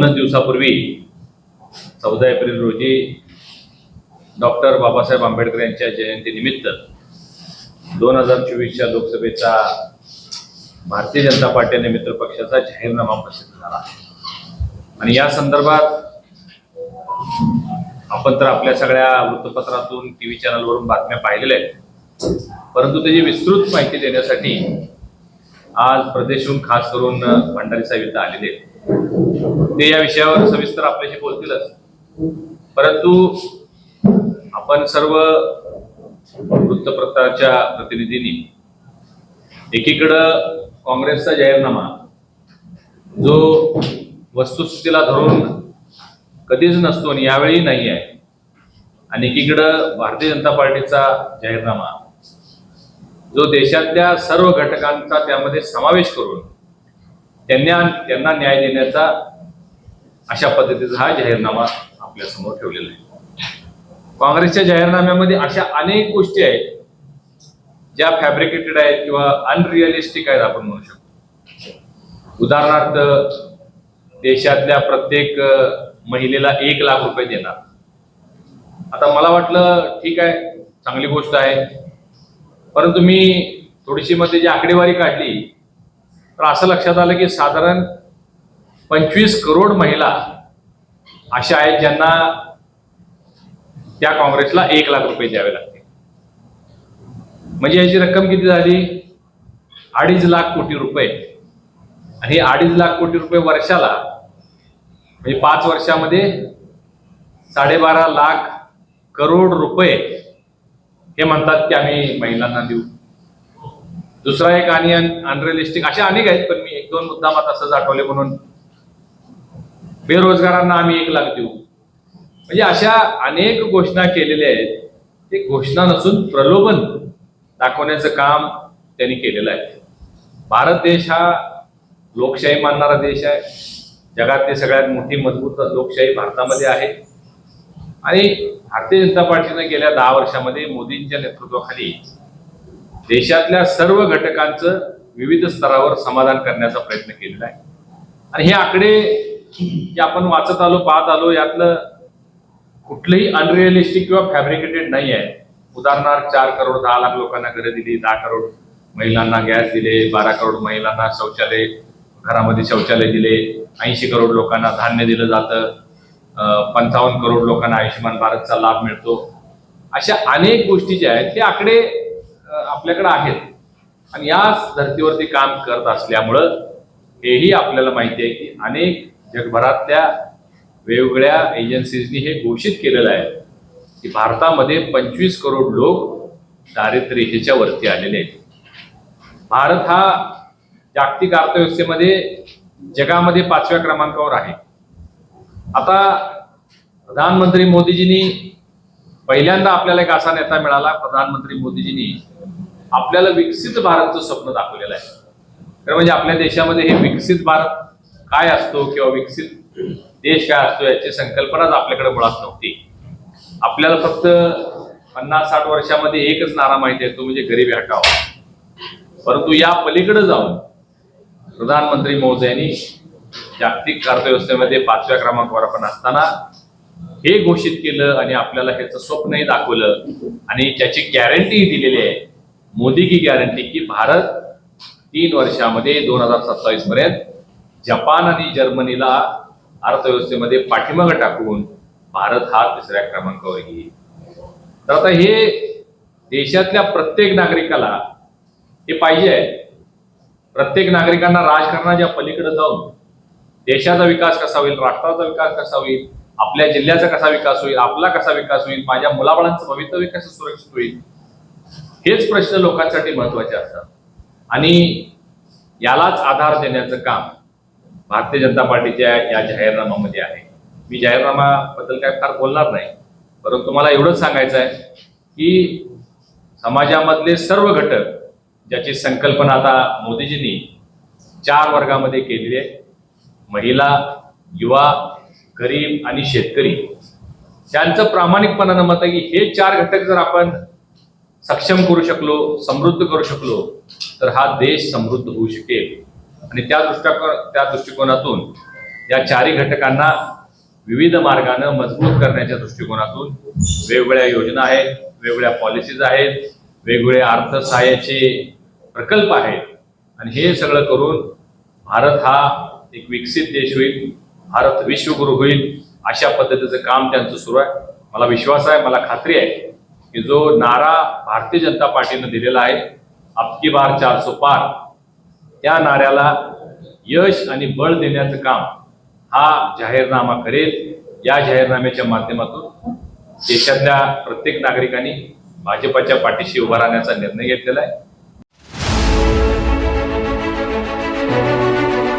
दोनच दिवसापूर्वी चौदा एप्रिल रोजी डॉक्टर बाबासाहेब आंबेडकर यांच्या जयंतीनिमित्त दोन हजार चोवीसच्या लोकसभेचा भारतीय जनता पार्टी आणि मित्र पक्षाचा जाहीरनामा प्रसिद्ध झाला. आणि या संदर्भात आपण तर आपल्या सगळ्या वृत्तपत्रातून टी व्ही चॅनलवरून बातम्या पाहिलेल्या आहेत. परंतु त्याची विस्तृत माहिती देण्यासाठी आज प्रदेशहून खास करून भंडारी साहेब इथं आलेले आहेत. ते या विषयावर सविस्तर आपल्याशी बोलतीलच. परंतु आपण सर्व वृत्तपत्राच्या प्रतिनिधींनी एकीकडं काँग्रेसचा जाहीरनामा जो वस्तुस्थितीला धरून कधीच नसतो आणि यावेळी नाही आहे आणि एकीकडं भारतीय जनता पार्टीचा जाहीरनामा जो देशातल्या सर्व घटकांचा त्यामध्ये समावेश करून त्यांना त्यांना न्याय देण्याचा अशा पद्धतीचा हा जाहीरनामा आपल्यासमोर ठेवलेला आहे. काँग्रेसच्या जाहीरनाम्यामध्ये अशा अनेक गोष्टी आहेत ज्या फॅब्रिकेटेड आहेत किंवा अनरिअलिस्टिक आहेत आपण म्हणू शकतो. उदाहरणार्थ देशातल्या प्रत्येक महिलेला एक लाख रुपये देणार. आता मला वाटलं ठीक आहे चांगली गोष्ट आहे. परंतु मी थोडीशी मध्ये जी आकडेवारी काढली तर असं लक्षात आलं की साधारण पंचवीस करोड महिला अशा आहेत ज्यांना त्या काँग्रेसला एक लाख रुपये द्यावे लागतील. म्हणजे याची रक्कम किती झाली? अडीच लाख कोटी रुपये. आणि अडीच लाख कोटी रुपये वर्षाला म्हणजे पाच वर्षामध्ये साडेबारा लाख करोड रुपये हे म्हणतात की आम्ही महिलांना देऊ. दुसरा एक आणि अनरिअलिस्टिक अशा अनेक आहेत पण मी एक दोन मुद्दामात असंच आठवले म्हणून बेरोजगारांना आम्ही एक लाख देऊ. म्हणजे अशा अनेक घोषणा केलेल्या आहेत. ते घोषणा नसून प्रलोभन दाखवण्याचं काम त्यांनी केलेलं आहे. भारत देश हा लोकशाही मानणारा देश आहे. जगातली सगळ्यात मोठी मजबूत लोकशाही भारतामध्ये आहे. आणि भारतीय जनता पार्टीनं गेल्या दहा वर्षामध्ये मोदींच्या नेतृत्वाखाली देशातल्या सर्व घटकांचं विविध स्तरावर समाधान करण्याचा प्रयत्न केलेला आहे. आणि हे आकडे जे आपण वाचत आलो पाहत आलो यातलं कुठलंही अनरिअलिस्टिक किंवा फॅब्रिकेटेड नाही आहे. उदाहरणार्थ चार करोड दहा लाख लोकांना घरं दिली दहा करोड महिलांना गॅस दिले बारा करोड महिलांना शौचालय घरामध्ये शौचालय दिले ऐंशी करोड लोकांना धान्य दिलं जातं पंचावन्न करोड लोकांना आयुष्यमान भारतचा लाभ मिळतो. अशा अनेक गोष्टी ज्या आहेत ते आकडे आपल्याकडे आहेत. आणि याच धर्तीवरती काम करत असल्यामुळं हेही आपल्याला माहिती आहे की अनेक जगभरातल्या वेगवेगळ्या एजन्सीजनी हे घोषित केलेलं आहे की भारतामध्ये पंचवीस करोड लोक दारिद्र्यतेच्या वरती आलेले आहेत. भारत हा जागतिक अर्थव्यवस्थेमध्ये जगामध्ये पाचव्या क्रमांकावर आहे. आता प्रधानमंत्री मोदीजींनी पहिल्यांदा आपल्याला एक असा नेता मिळाला प्रधानमंत्री मोदीजींनी आपल्याला विकसित भारतचं स्वप्न दाखवलेलं आहे. तर म्हणजे आपल्या देशामध्ये हे विकसित भारत काय असतो किंवा विकसित देश काय असतो याची संकल्पनाच आपल्याकडे मुळात नव्हती. आपल्याला फक्त पन्नास साठ वर्षामध्ये एकच नारा माहिती आहे तो म्हणजे गरिबी हटाव परंतु या पलीकडे जाऊन प्रधानमंत्री महोदयांनी जागतिक अर्थव्यवस्थेमध्ये पाचव्या क्रमांकावर आपण असताना हे घोषित केलं आणि आपल्याला ह्याचं स्वप्नही दाखवलं आणि त्याची गॅरंटीही दिलेली आहे. मोदी की गॅरंटी की भारत तीन वर्षामध्ये दोन हजार सत्तावीस पर्यंत जपान आणि जर्मनीला अर्थव्यवस्थेमध्ये पाठीमागं टाकून भारत हा तिसऱ्या क्रमांकावर येईल. तर आता हे देशातल्या प्रत्येक नागरिकाला हे पाहिजे. आहे प्रत्येक नागरिकांना राजकारणाच्या पलीकडे जाऊन देशाचा विकास कसा होईल राष्ट्राचा विकास कसा होईल आपल्या जिल्ह्याचा कसा विकास होईल आपला कसा विकास होईल माझ्या मुलाबाळांचं भवितव्य कसं सुरक्षित होईल हेच प्रश्न लोकांसाठी महत्त्वाचे असतात. आणि यालाच आधार देण्याचं काम भारतीय जनता पार्टीच्या या जाहीरनाम्यामध्ये आहे. मी जाहीरनामाबद्दल काय फार बोलणार नाही परंतु मला एवढंच सांगायचं आहे की समाजामधले सर्व घटक ज्याची संकल्पना आता मोदीजींनी चार वर्गामध्ये केलेली आहे महिला युवा गरीब आणि शेतकरी त्यांचं प्रामाणिकपणानं मत आहे की हे चार घटक जर आपण सक्षम करू शकलो समृद्ध करू शकलो तर हा देश समृद्ध होऊ शकेल. आणि त्या दृष्टिकोन त्या दृष्टिकोनातून या चारही घटकांना विविध मार्गानं मजबूत करण्याच्या दृष्टिकोनातून वेगवेगळ्या योजना आहेत वेगवेगळ्या पॉलिसीज आहेत वेगवेगळे अर्थसहाय्याचे प्रकल्प आहेत. आणि हे सगळं करून भारत हा एक विकसित देश होईल भारत विश्वगुरू होईल अशा पद्धतीचं काम त्यांचं सुरू आहे. मला विश्वास आहे मला खात्री आहे. की जो नारा भारतीय जनता पार्टीनं दिलेला आहे आपकी बार चारसो पार त्या नाऱ्याला यश आणि बळ देण्याचं काम हा जाहीरनामा करेल. या जाहीरनाम्याच्या माध्यमातून देशातल्या प्रत्येक नागरिकांनी भाजपच्या पाठीशी उभा राहण्याचा निर्णय घेतलेला आहे.